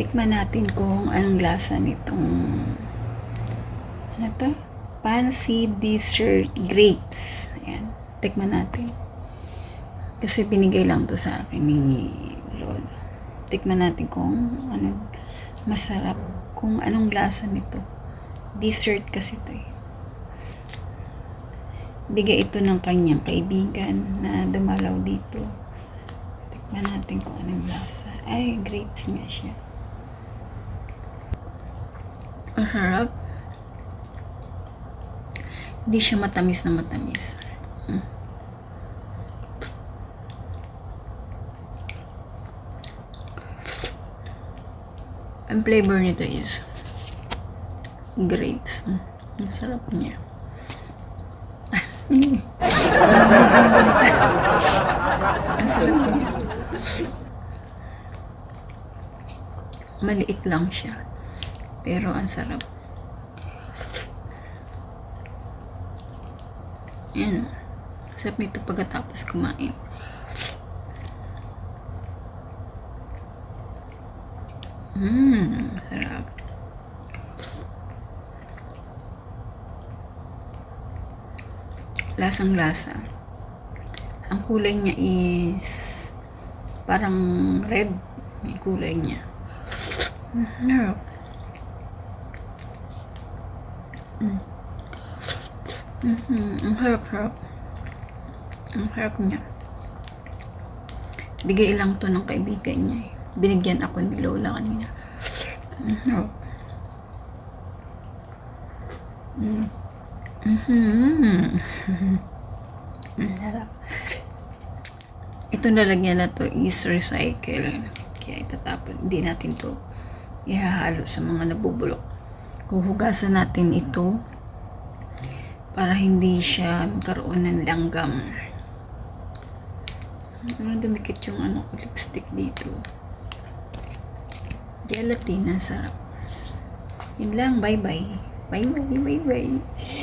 Tikman natin kung anong lasa nitong ano to? Fancy dessert grapes. Ayan. Tikman natin. Kasi binigay lang to sa akin ni Lola. Tikman natin kung ano masarap. Kung anong lasa nito. Dessert kasi to eh. Bigay ito ng kanyang kaibigan na dumalaw dito. Tikman natin kung anong lasa. Ay, grapes nga siya. Ang harap. Hindi siya matamis na matamis. Mm. Ang flavor nito is grapes. Mm. Ang sarap niya. Ang sarap niya. Maliit lang siya. Pero ang sarap. Yan. Sarap nito pagkatapos kumain. Mmm, sarap. Lasang lasa. Ang kulay niya is parang red yung kulay niya. Mm, Sarap. Mm. Mhm, Ang harap-harap. Ang harap niya. Bigay lang to ng kaibigan niya eh. Binigyan ako ni Lola kanina. Ang harap. Mm. Mhm. Ang sarap. Ito nalagyan na to is recycle. Kaya itatapon. Hindi natin to ihahalo sa mga nabubulok. Huhugasan natin ito para hindi siya magkaroon ng langgam. Ano dumikit yung ano ko lipstick dito. Gelatin, ang sarap. Yun lang, bye bye. Bye bye, bye bye.